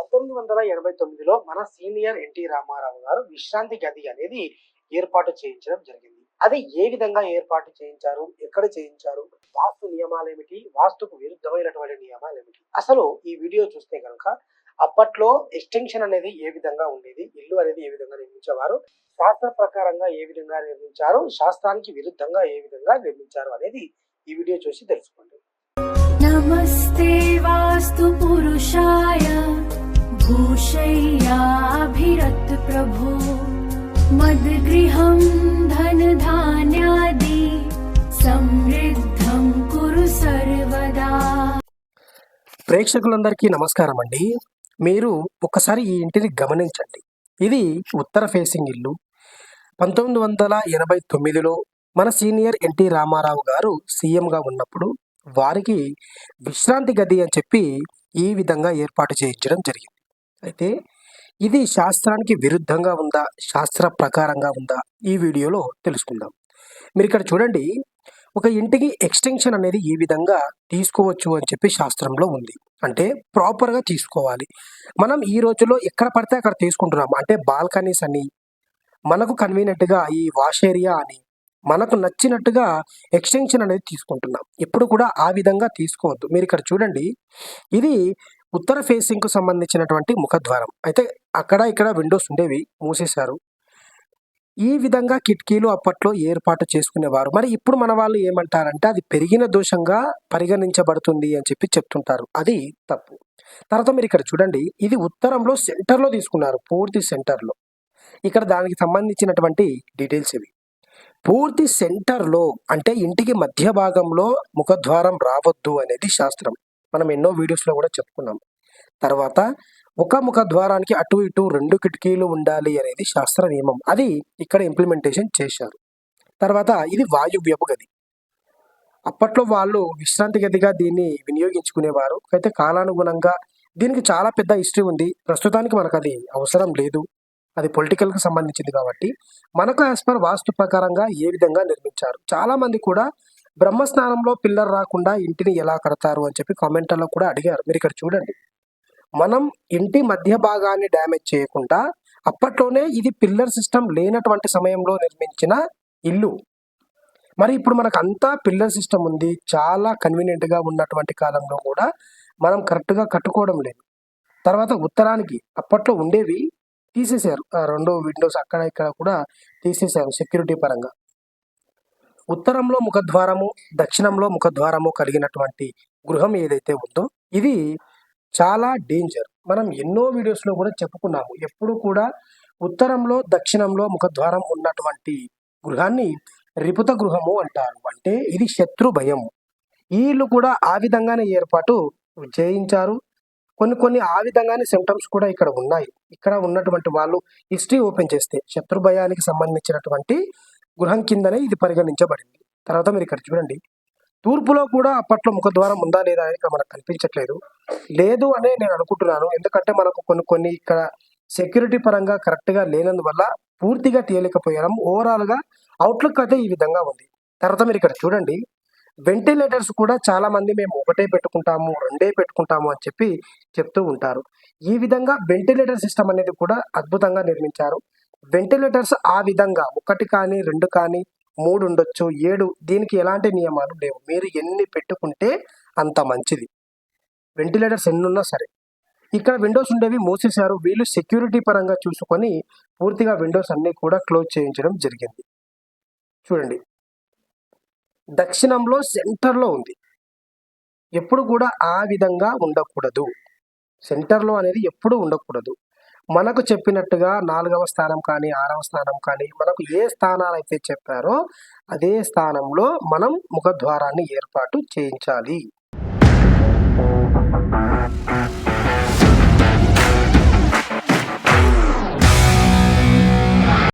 పంతొమ్మిది వందల ఎనభై తొమ్మిదిలో మన సీనియర్ ఎన్టీ రామారావు గారు విశ్రాంతి గది అనేది ఏర్పాటు చేయించడం జరిగింది. అది ఏ విధంగా ఏర్పాటు చేయించారు? ఎక్కడ చేయించారు? వాస్తు నియమాలు ఏమిటి? వాస్తుకు విరుద్ధమైనటువంటి నియమాలు ఏమిటి? అసలు ఈ వీడియో చూస్తే కనుక అప్పట్లో ఎక్స్టెన్షన్ అనేది ఏ విధంగా ఉండేది? ఇల్లు అనేది ఏ విధంగా నిర్మించేవారు? శాస్త్ర ప్రకారంగా ఏ విధంగా నిర్మించారు? శాస్త్రానికి విరుద్ధంగా ఏ విధంగా నిర్మించారు అనేది ఈ వీడియో చూసి తెలుసుకోండి. నమస్తే వాస్తు పురుషాయ भूषय्याभिरत प्रभो मद्गृहं धनधान्यादि समृद्धं कुरु सर्वदा ప్రేక్షకులందరికీ నమస్కారం అండి మీరు ఒకసారి ఈ ఇంటిని గమనించండి ఇది ఉత్తర ఫేసింగ్ ఇల్లు పంతొమ్మిది వందల ఎనభై తొమ్మిదిలో మన సీనియర్ ఎన్టీ రామారావు గారు సీఎంగా ఉన్నప్పుడు వారికి విశ్రాంతి గది అని చెప్పి ఈ విధంగా ఏర్పాటు చేయించడం జరిగింది అయితే ఇది శాస్త్రానికి విరుద్ధంగా ఉందా? శాస్త్ర ప్రకారంగా ఉందా? ఈ వీడియోలో తెలుసుకుందాం. మీరు ఇక్కడ చూడండి ఒక ఇంటికి ఎక్స్టెన్షన్ అనేది ఈ విధంగా తీసుకోవచ్చు అని చెప్పి శాస్త్రంలో ఉంది. అంటే ప్రాపర్గా తీసుకోవాలి. మనం ఈ రోజుల్లో ఎక్కడ పడితే అక్కడ తీసుకుంటున్నాం. అంటే బాల్కనీస్ అని మనకు కన్వీనియంట్గా ఈ వాష్ ఏరియా అని మనకు నచ్చినట్టుగా ఎక్స్టెన్షన్ అనేది తీసుకుంటున్నాం. ఎప్పుడు కూడా ఆ విధంగా తీసుకోవద్దు. మీరు ఇక్కడ చూడండి ఇది ఉత్తర ఫేసింగ్కు సంబంధించినటువంటి ముఖద్వారం. అయితే అక్కడ ఇక్కడ విండోస్ ఉండేవి మూసేశారు. ఈ విధంగా కిటికీలు అప్పట్లో ఏర్పాటు చేసుకునేవారు. మరి ఇప్పుడు మన వాళ్ళు ఏమంటారంటే అది పెరిగిన దోషంగా పరిగణించబడుతుంది అని చెప్పి చెప్తుంటారు. అది తప్పు. తర్వాత మీరు ఇక్కడ చూడండి ఇది ఉత్తరంలో సెంటర్లో తీసుకున్నారు పూర్తి సెంటర్లో. ఇక్కడ దానికి సంబంధించినటువంటి డీటెయిల్స్ ఇవి. పూర్తి సెంటర్లో అంటే ఇంటికి మధ్య భాగంలో ముఖద్వారం రావద్దు అనేది శాస్త్రం. మనం ఎన్నో వీడియోస్లో కూడా చెప్పుకున్నాం. తర్వాత ఒక ముఖ ద్వారానికి అటు ఇటు రెండు కిటికీలు ఉండాలి అనేది శాస్త్ర నియమం. అది ఇక్కడ ఇంప్లిమెంటేషన్ చేశారు. తర్వాత ఇది వాయువ్యపు గది. అప్పట్లో వాళ్ళు విశ్రాంతి గదిగా దీన్ని వినియోగించుకునేవారు. అయితే కాలానుగుణంగా దీనికి చాలా పెద్ద హిస్టరీ ఉంది. ప్రస్తుతానికి మనకు అది అవసరం లేదు. అది పొలిటికల్కి సంబంధించింది కాబట్టి. మనకు యాజ్ పర్ వాస్తు ప్రకారంగా ఏ విధంగా నిర్మించారు? చాలామంది కూడా బ్రహ్మస్నానంలో పిల్లర్ రాకుండా ఇంటిని ఎలా కడతారు అని చెప్పి కామెంట్లలో కూడా అడిగారు మీరు ఇక్కడ చూడండి. మనం ఇంటి మధ్య భాగాన్ని డ్యామేజ్ చేయకుండా అప్పట్లోనే ఇది పిల్లర్ సిస్టమ్ లేనటువంటి సమయంలో నిర్మించిన ఇల్లు. మరి ఇప్పుడు మనకు అంతా పిల్లర్ సిస్టమ్ ఉంది చాలా కన్వీనియంట్గా ఉన్నటువంటి కాలంలో కూడా మనం కరెక్ట్గా కట్టుకోవడం లేదు. తర్వాత ఉత్తరానికి అప్పట్లో ఉండేవి తీసేశారు. రెండో రెండు విండోస్ అక్కడ ఇక్కడ కూడా తీసేశారు సెక్యూరిటీ పరంగా. ఉత్తరంలో ముఖద్వారము దక్షిణంలో ముఖద్వారము కలిగినటువంటి గృహం ఏదైతే ఉందో ఇది చాలా డేంజర్ మనం ఎన్నో వీడియోస్లో కూడా చెప్పుకున్నాము. ఎప్పుడు కూడా ఉత్తరంలో దక్షిణంలో ముఖద్వారం ఉన్నటువంటి గృహాన్ని రిపుత గృహము అంటారు. అంటే ఇది శత్రు భయం వీళ్ళు కూడా ఆ విధంగానే ఏర్పాటు చేయించారు. కొన్ని కొన్ని ఆ విధంగానే సిమ్టమ్స్ కూడా ఇక్కడ ఉన్నాయి. ఇక్కడ ఉన్నటువంటి వాళ్ళు హిస్టరీ ఓపెన్ చేస్తే శత్రు భయానికి సంబంధించినటువంటి గృహం కిందనే ఇది పరిగణించబడింది. తర్వాత మీరు ఇక్కడ చూడండి. తూర్పులో కూడా అప్పట్లో ముఖద్వారం ఉందా లేదా అని ఇక్కడ మనకు కనిపించట్లేదు. లేదు అనే నేను అనుకుంటున్నాను. ఎందుకంటే మనకు కొన్ని కొన్ని ఇక్కడ సెక్యూరిటీ పరంగా కరెక్ట్గా లేనందువల్ల పూర్తిగా తీయలేకపోయాం ఓవరాల్గా అవుట్లుక్ అయితే ఈ విధంగా ఉంది. తర్వాత మీరు ఇక్కడ చూడండి. వెంటిలేటర్స్ కూడా చాలా మంది మేము ఒకటే పెట్టుకుంటాము రెండే పెట్టుకుంటాము అని చెప్పి చెప్తూ ఉంటారు. ఈ విధంగా వెంటిలేటర్ సిస్టమ్ అనేది కూడా అద్భుతంగా నిర్మించారు. వెంటిలేటర్స్ ఆ విధంగా ఒకటి కానీ రెండు కానీ మూడు ఉండొచ్చు ఏడు దీనికి ఎలాంటి నియమాలు లేవు. మీరు ఎన్ని పెట్టుకుంటే అంత మంచిది. వెంటిలేటర్స్ ఎన్ని ఉన్నా సరే. ఇక్కడ విండోస్ ఉండేవి మూసేశారు. వీళ్ళు సెక్యూరిటీ పరంగా చూసుకొని పూర్తిగా విండోస్ అన్నీ కూడా క్లోజ్ చేయించడం జరిగింది. చూడండి. దక్షిణంలో సెంటర్లో ఉంది. ఎప్పుడు కూడా ఆ విధంగా ఉండకూడదు. సెంటర్లో అనేది ఎప్పుడు ఉండకూడదు. మనకు చెప్పినట్టుగా నాలుగవ స్థానం కానీ ఆరవ స్థానం కానీ మనకు ఏ స్థానాలు అయితే చెప్పారో అదే స్థానంలో మనం ముఖద్వారాన్ని ఏర్పాటు చేయించాలి.